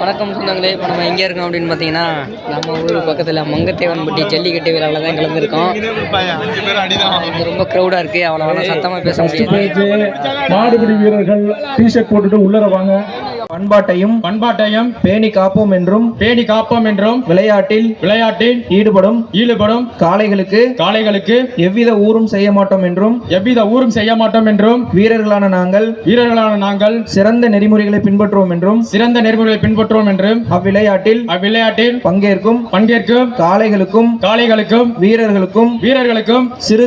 வணக்கம் சொந்தங்களே இப்போ நம்ம எங்கே இருக்கோம் அப்படின்னு பார்த்தீங்கன்னா நம்ம ஊர் பக்கத்தில் மங்கத்தேவன்பட்டி ஜல்லிக்கட்டு விழாவில் தான் கலந்துருக்கோம். ரொம்ப க்ரௌடாக இருக்குது அவ்வளோ சத்தமாக பேச முடியாது. மாடுபிடி வீரர்கள் டிஷர்ட் போட்டுட்டு உள்ளர வாங்க. பண்பாட்டையும் பண்பாட்டையும் பேணி காப்போம் என்றும் பேணி காப்போம் என்றும் விளையாட்டில் விளையாட்டில் ஈடுபடும் ஈடுபடும் காளைகளுக்கு காளைகளுக்கு எவ்வித ஊரும் செய்ய மாட்டோம் என்றும் எவ்வித ஊரும் செய்ய மாட்டோம் என்றும் வீரர்களான நாங்கள் வீரர்களான நாங்கள் சிறந்த நெறிமுறைகளை பின்பற்றுவோம் என்றும் சிறந்த நெறிமுறைகளை பின்பற்றுவோம் என்றும் அவ்விளையாட்டில் அவ்விளையாட்டில் பங்கேற்கும் பங்கேற்கும் காளைகளுக்கும் காளைகளுக்கும் வீரர்களுக்கும் வீரர்களுக்கும் சிறு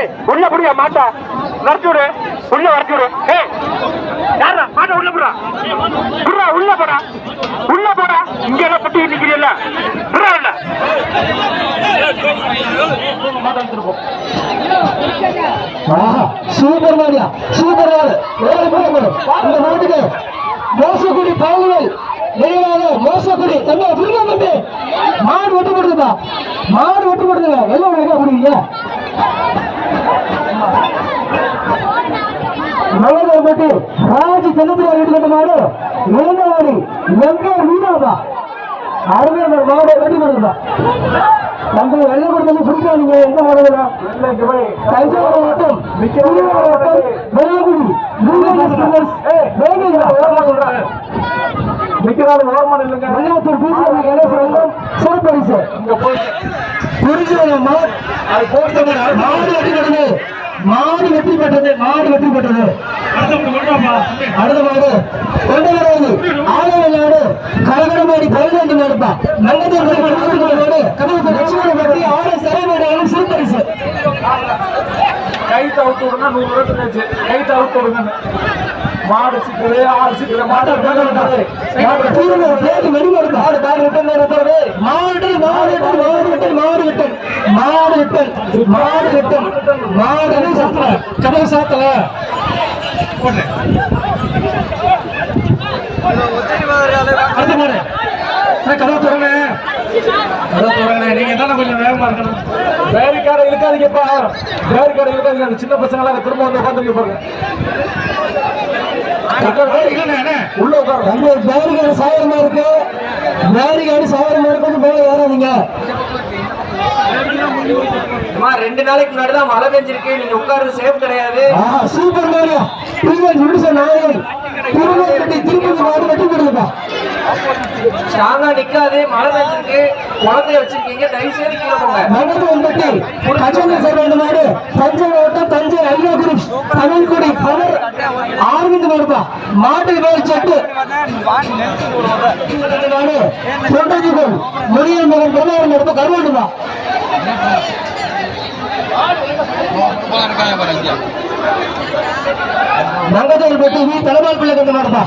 ஏய் உள்ள புடியா மாட்டா. வரச்சுடு. உள்ள வரச்சுடு. ஏய் யாரா மாட்டா உள்ள புடா புடா உள்ள போடா. உள்ள போடா. இங்க எல்லாம் பட்டி நிக்கிறீல்ல? புடா உள்ள. சூப்பர் மாடியா சூப்பர் ஏழு மாடு இந்த நாட்டுக்கு மோசக்குடி பாகுகள் நினைவாக மோசக்குடி. தம்பி புரியுங்க தம்பி? மாடு வெட்டு மாடு வெட்டு போடுதுங்க எல்லாம் எங்க புரியுங்க மலையப்பட்டி ராஜ் செல்லத்திரியா வீட்டு கட்ட மாடு இளங்கவாடி எங்க வீடாபா அருமையான மாடு வெட்டி போடுதுப்பா நம்ம வெள்ளை கொடுத்தது பிடிக்காதீங்க எங்க மாடுகளா தஞ்சாவூர் மாவட்டம் மாவட்டம் வெள்ளகுடி மயிலாத்தூர் பிஜேபி கணேசன் சிறப்பரிசு. புரிஞ்சுக்கணும் மாடு. வெட்டி பெற்றது மாடு வெற்றி பெற்றது மாடு வெற்றி பெற்றது. அடுத்த மாடு கொண்டவராது ஆலவநாடு கரகரமாடி பதினைந்து மாடுப்பா நல்லதூர் மாடு. கடவுள் லட்சுமண பற்றி ஆறு சிறப்பு சிறப்பரிசு கை தவுத்து விடுங்க நூறு ரூபாய் கை தவுத்து விடுங்க மாடு சிக்கரு ஆடு சிக்கரு மாடு கதவு சாத்தல? அடுத்த மாடு கதவு திறங்க கதவு திறங்க நீங்க தானே கொஞ்சம் வேகமா இருக்கணும். வேலைக்கார இழுக்காதீங்கப்பா. வேலைக்கார இழுக்காதீங்க. அந்த சின்ன பசங்க திரும்ப வந்து உட்காந்துருக்க பாருங்க உள்ள உட்காருங்க. அங்க பேரிகார்டு சாயரமா இருக்கு. பேரிகார்டு சாயரமா இருக்கு மேல ஏறாதீங்க. ரெண்டு நாளைக்கு முன்னாடி தான் மழை பெஞ்சிருக்கு. நீங்க உட்கார்றது சேஃப் கிடையாது. சூப்பர் மாரியா பிரிவன் விடுச நாயகன். திருநெல்வேலி திருப்பதி ஸ்ட்ராங்கா நிக்காது. மழை பெஞ்சிருக்கு. குழந்தைய வச்சிருக்கீங்க. தயவு செய்து கீழே போங்க. மனது வந்துட்டு கஜங்க சர்வந்த மாடு தஞ்சை மாவட்டம் தஞ்சை ஐயா குரூப் தமிழ்குடி பவர் ஆரம்பித்து மாடுப்பா. மாட்டுக்கு பேர் செட்டு. மாடு தொண்டஜிகள் முனியல் மகன் நங்கதல் பெட்டி வி தலைமால் பிள்ளை கண்டு மாடுப்பா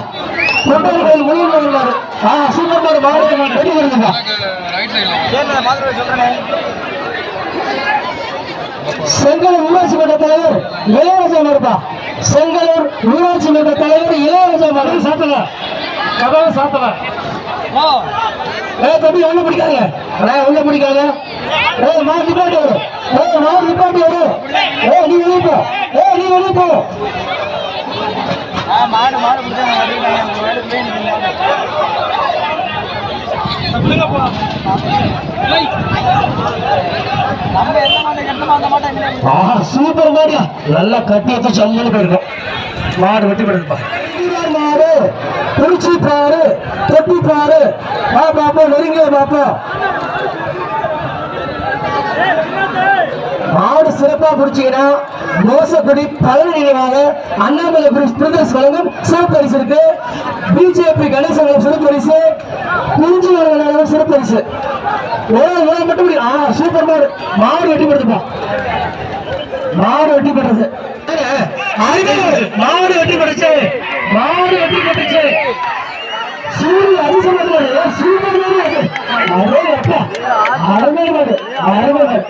தொண்டஜிகள் கோயில் மகன் மாடு ஆ சூப்பர் மாடு மாடு மாடு வெட்டி கொடுங்கப்பா செங்கலூர் ஊராட்சி மன்ற தலைவர் இளையராஜா மாடுப்பா செங்கலூர் ஊராட்சி மன்ற தலைவர் இளையராஜா மாடு சாத்தல கதவை சாத்தல ஏ தம்பி உள்ள பிடிக்காங்க அண்ணா உள்ள பிடிக்காங்க ஏ மா நிப்பாட்டி வரும் ஏ மா நிப்பாட்டி வரும் ஏ நீ வெளியே போ ஏ நீ வெளியே போ. ஆஹா சூப்பர் மாடியா நல்லா கட்டி வச்சு சம்மனு போயிருக்கும். மாடு வெட்டி போயிருப்பா மாடு திருச்சி பாரு தொட்டி பாரு. பாப்பா நெருங்கிய பாப்பா. மாடு சிறப்பா பிடிச்சிங்கன்னா மோசப்படி பழனி நினைவாக அண்ணாமலை குரூப் பிரதர்ஸ் வழங்கும் சிறப்பு பரிசு இருக்கு. பிஜேபி கணேசன் சிறப்பு பரிசு. குஞ்சு வழங்கும் சிறப்பு பரிசு. ஒரு மட்டும் ஆ சூப்பர் மாடு. மாடு வெட்டி படுத்துப்பா மாடு வெட்டி படுறது மாடு வெட்டி படுச்சு மாடு வெட்டி படுச்சு சூரிய அதிசயமான சூப்பர் மாடு அருமை அப்பா அருமை மாடு அருமை மாடு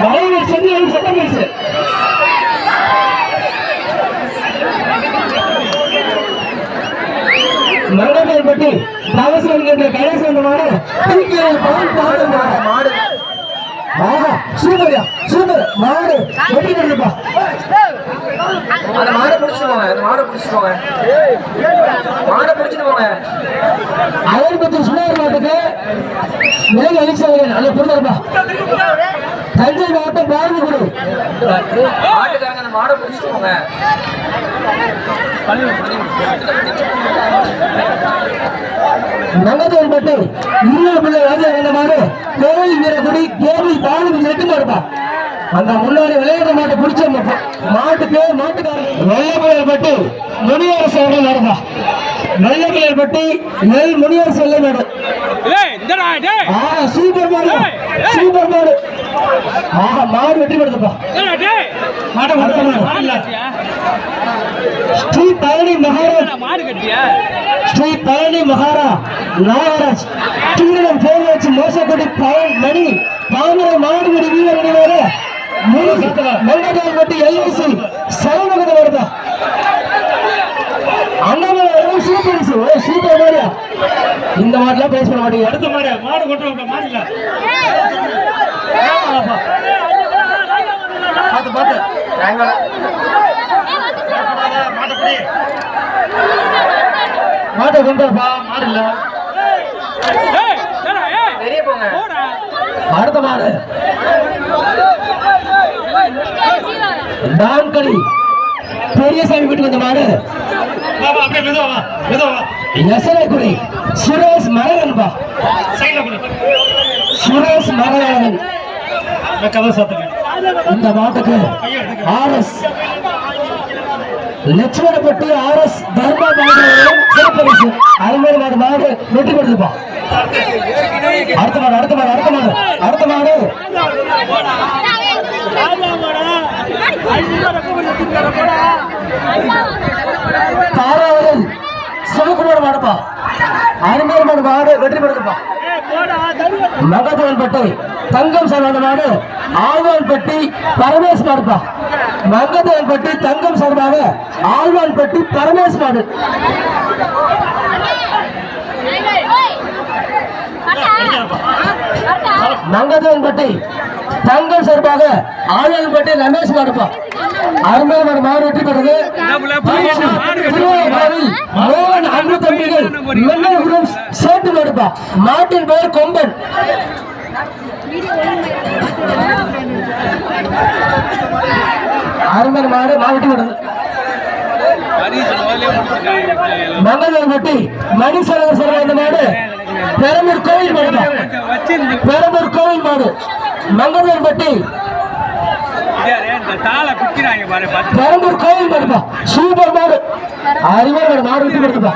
மலையை செஞ்சு சட்டம் பரிசு மங்கம்பட்டி தவசம் என்ற கணேசன் மாடு மாடு சூப்பர்யா சூப்பர் மாடு வெட்டி கொடுப்பா அந்த மாடை பிடிச்சிட்டு போங்க அந்த மாடை பிடிச்சிட்டு போங்க. மாடை பிடிச்சிட்டு போங்க. அயல்பத்தி சுனார் மாட்டுக்கு மேல அழிச்சவர்கள் அல்ல பொருந்தப்பா தஞ்சை மாவட்டம் பாரதி குரு மாட்டுக்காரங்க அந்த மாடை பிடிச்சிட்டு போங்க ராஜா மாடு கோவில் வீரக்குடி கேபிள் பாரதி எட்டு மாடுப்பா அந்த முன்னாடி விளையாட மாட்டை பிடிச்ச மாட்டுக்கு மாட்டுக்காரன். வெள்ளப்பிள்ளையர் பட்டு முனியரசு அவர்கள் மாடுப்பா வெள்ளப்பிள்ளையர் பட்டி நெல் முனியரசு சூப்பர் மாடு. சூப்பர் மாடு. ஆஹா மாடு வெற்றி படுத்துப்பா மாட மாடு ஸ்ரீ பழனி மகாராஜ். ஸ்ரீ பழனி மகாரா நாகராஜ். தீவிரம் பேரூராட்சி மோசக்குடி பழன் மணி தாமரை மாடுபடி வீரர் அணிவார மண்டகால் பட்டி எல்ஐசி சரவணகத வருதா? அண்ணாமலை சூப்பர் சூப்பர் மாடியா இந்த மாடெல்லாம் பேச மாட்டீங்க. அடுத்த மாடு மாடு கொண்டு மாடு இல்ல. பார்த்து பார்த்து. மாட்டை கொண்டு வரப்பா மாடு இல்ல. வெளியே போங்க. அடுத்த மாடு. டான்களி. பெரியசாமி வீட்டுக்கு வந்த மாடு. எசனை குடி சுரேஷ் மரகன்பா சுரேஷ் மரகன். இந்த மாட்டுக்கு ஆர்எஸ் லட்சுமணப்பட்டி ஆர்எஸ் தர்மா சிறப்பு சிறப்பரிசு அறுபது மாடு மாடு வெற்றி கொடுத்துப்பா அடுத்த மாடு அடுத்த மாடு அடுத்த மாடு அடுத்த மாடு. தாராவரம். சிவகுமார் மாடுப்பா அருமையான மாடு மாடு வெற்றி கொடுத்துப்பா மகதவன்பட்டி தங்கம் சார்பான மாடு ஆழ்வான்பட்டி பரமேஷ் மாடுப்பா மங்கதவன்பட்டி தங்கம் சார்பாக ஆழ்வான்பட்டி பரமேஷ் மாடு மங்கதவன்பட்டி தங்கம் சார்பாக ஆழ்வான்பட்டி ரமேஷ் மாடுப்பா. அருமையான மாடு மாடு வெற்றி பெற்றது. மோகன் அன்பு தம்பிகள் மன்னபுரம் மாடுப்பா. மாட்டின் பெயர் கொம்பன். அருமையான மாடு மாவட்டி வருது மங்களூர்பட்டி மணிசரவர் சொல்ற அந்த மாடு. பெரம்பூர் கோவில் மாடு பெரம்பூர் கோவில் மாடு. மங்களூர்பட்டி பெரம்பூர் கோவில் மாடுப்பா சூப்பர் மாடு. அருமையான மாடு மாடு விட்டு கொடுத்துப்பா.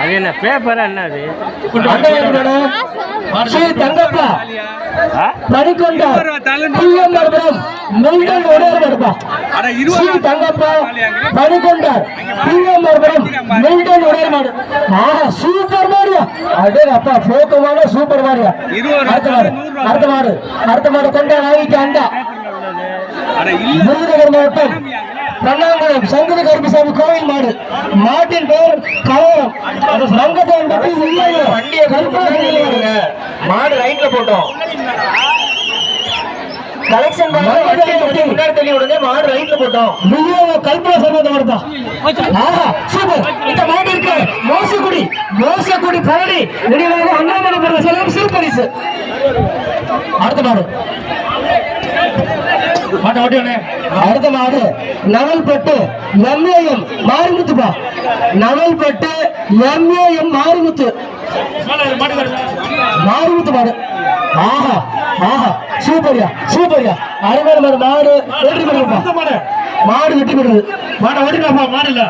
அது என்ன பேப்பரா என்ன அது? ஸ்ரீ தங்கப்பா மணிக்கொண்டார் பிஎம்ஆர்புரம் மில்டன் உடையார் மடுப்பா ஸ்ரீ தங்கப்பா மணிக்கொண்டார் பிஎம்ஆர்புரம் மில்டன் உடையார் மாடு ஆஹா சூப்பர் மாடியா அடே அப்பா போக்கமான சூப்பர் மாடியா அடுத்த மாடு அடுத்த மாடு அடுத்த மாடு கொண்டா நாய்க்கு அண்டா. விருதுநகர் மாவட்டம் பண்ணாங்குளம் சங்கர கருப்பசாமி கோவில் மாடு. மாட்டின் பெயர் கலவரம். மங்கத்தான் வண்டியை மாடு ரைட்ல போட்டோம். கலெக்ஷன் முன்னாடி தள்ளி விடுங்க. மாடு ரைட்ல போட்டோம். கல்பனா சர்வத மாடுதா ஆஹா சூப்பர். இந்த மாடு இருக்கு. மோசக்குடி மோசக்குடி பழனி. அண்ணாமலை செல்வம் சிறுபரிசு அடுத்த மாடு. அடுத்த மாடு நவல்பட்டு எம்ஏஎம் மாரிமுத்துப்பா நவல்பட்டு எம்ஏஎம் மாரிமுத்து. மாரிமுத்து மாடு. ஆஹா ஆஹா சூப்பர்யா சூப்பர்யா. அருமையான மாடு மாடு வெற்றி பெறுப்பா மாடு. மாடு வெற்றி பெறுது மாடை ஓடினாப்பா மாடு இல்ல.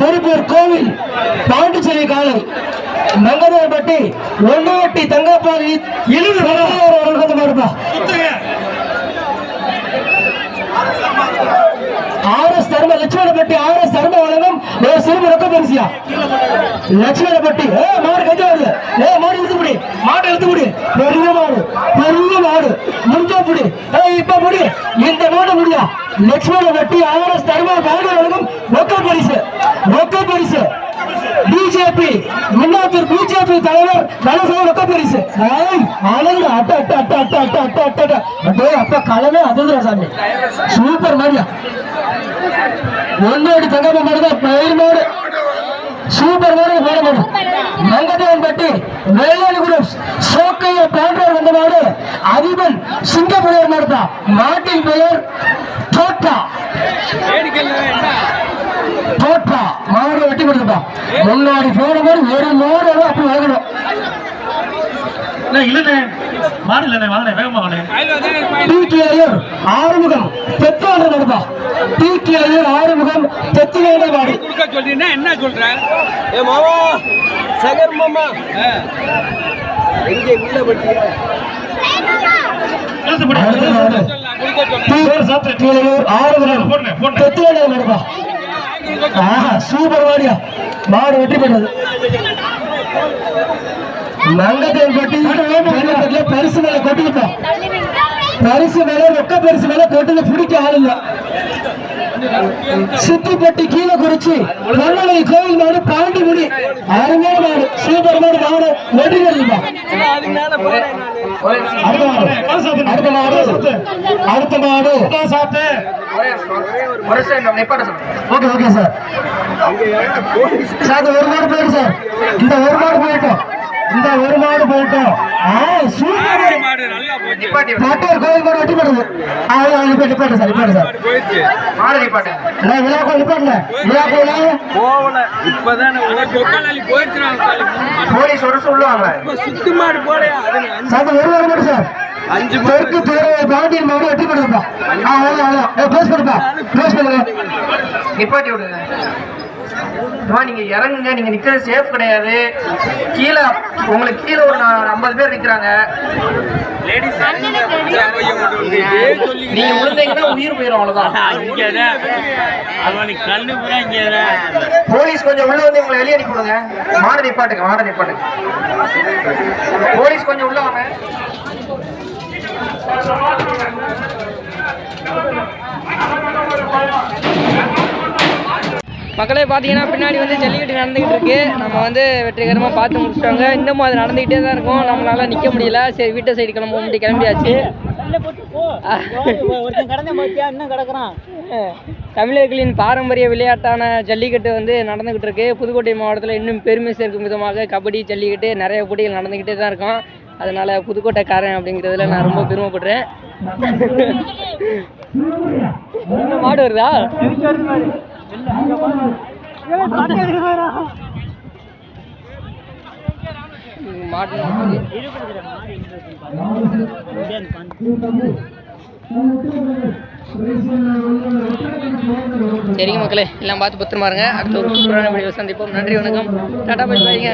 திருப்பூர் கோவில் பாண்டிச்சேரி காலை மங்கதேவப்பட்டி ஒன்னவட்டி தங்கப்பாடி இழுது ஆர்எஸ் தர்ம லட்சுமணப்பட்டி ஆர்எஸ் தர்ம வழங்கும் ஒரு சிறுமி ரொக்க பரிசியா? லட்சுமணப்பட்டி. ஏ மாடு கஞ்சி வருது ஏ மாடு இழுத்து முடி மாடு இழுத்து முடி பெரிய மாடு. பெரிய மாடு முடிஞ்சா புடி. ஏ இப்ப முடி இந்த மாடு முடியா லட்சுமணப்பட்டி ஆர்எஸ் தர்ம மாடு வழங்கும் ரொக்க பரிசு ரொக்க பரிசு பிஜேபி முன்னாள் பிஜேபி தலைவர் தனசேக ரொக்க பரிசு ஏய் அழகு அட்ட அட்ட அட்ட அட்ட அட்ட அட்ட அட்ட அட்ட. அட்டே அப்ப கலவே அதுதான் சாமி. சூப்பர் மாதிரியா ஒன்னோடு தங்கப்ப மாதிரிதான் பெயர் மாடு. சூப்பர் மாதிரி மாடு மாடு மங்கதேவன் பட்டி வேளாண் குரூப்ஸ் நாடு அதிபன் சிங்க பெயர் நடத்தா நாட்டின் பெயர் தோட்டா தோட்டா மாடு வெட்டி கொடுத்துப்பா முன்னாடி போன மாதிரி ஒரு மாடு அப்படி வாங்கணும். இல்லண்ணே. மாடு இல்லண்ணே வாங்கண்ணே வேகமா டிடிஐஆர் ஆறுமுகம் ஆறுமுகம் தெத்திலேண்ட மாடு சொல்றீங்கன்னா என்ன சொல்றேன் ஏ மாமா சகர் மாமா. இங்கே உள்ள பட்டியா சூப்பர் மாடியா மாடு வெற்றி பெற்றது. நங்கத்தேன் பட்டி பெரிய பரிசு மேல கொட்டிருப்போம் பரிசு மேல ரொக்க பரிசு மேல கொட்டுல பிடிக்க ஆள் இல்ல. சித்திப்பட்டி கீழே குறிச்சி பொன்னலை கோவில் மாடு பாண்டி முடி அருமையான மாடு சூப்பர் மாடு மாடு. அடுத்த மாடு அடுத்த மாடு அடுத்த மாடு சாப்பிட்டு. Okay okay sir. சார் ஒரு மாடு போயிட்டு சார். இந்த ஒரு மாடு போயிட்டோம் இந்த ஒரு மாடு போயிட்டோம். ஆ சூப்பர். மாடு நல்லா போச்சு. பாட்டியார் கோயில் மாடு வெட்டி போடுது ஆ நிப்பாட்டு சார் நிப்பாட்டு சார். மாடு நிப்பாட்டு. நான் விழா கோயில் நிப்பாட்டுல. விழா கோயில்? போகல. இப்பதான் போலீஸ் ஒரு சொல்லுவாங்க. சுத்து மாடு போடையா சார் ஒரு மாடு மட்டும் சார். அஞ்சு தெற்கு துறை பாண்டியன் மாடு வெட்டி போடுதுப்பா ஆ அவ்வளோ அவ்வளோ க்ளோஸ் பண்ணுப்பா க்ளோஸ் பண்ணுங்க நிப்பாட்டி விடுங்க அம்மா, நீங்க இறங்குங்க. நீங்க நிக்கிறது சேஃப் கிடையாது. கீழே உங்களுக்கு கீழே ஒரு ஐம்பது பேர் நிக்கிறாங்க. லேடிஸ் நீங்க விழுந்தீங்கன்னா உயிர் போயிடும் அவ்வளவுதான். போலீஸ் கொஞ்சம் உள்ள வந்து உங்களை வெளியே அனுப்பி விடுங்க. மாட நிப்பாட்டுங்க மாட நிப்பாட்டுங்க. போலீஸ் கொஞ்சம் உள்ள வாங்க. மக்களே பார்த்தீங்கன்னா பின்னாடி வந்து ஜல்லிக்கட்டு நடந்துகிட்டு இருக்கு. நம்ம வந்து வெற்றிகரமாக பார்த்து முடிச்சிட்டாங்க. இன்னமும் அது நடந்துகிட்டே தான் இருக்கும். நம்மளால நிற்க முடியல. சரி வீட்டை சைடு கிளம்ப முடியும் கிளம்பியாச்சு. தமிழர்களின் பாரம்பரிய விளையாட்டான ஜல்லிக்கட்டு வந்து நடந்துகிட்டு இருக்கு. புதுக்கோட்டை மாவட்டத்தில் இன்னும் பெருமை சேர்க்கும் விதமாக கபடி ஜல்லிக்கட்டு நிறைய போட்டிகள் நடந்துக்கிட்டே தான் இருக்கும். அதனால புதுக்கோட்டைக்காரன் அப்படிங்கிறதுல நான் ரொம்ப பெருமைப்படுறேன். மாடு வருதா? சரிங்க மக்களே எல்லாம் பார்த்து பத்திரமா இருங்க. அடுத்த ஒரு சூப்பரான வீடியோ சந்திப்போம். நன்றி வணக்கம். டாடா பை பாய்ங்க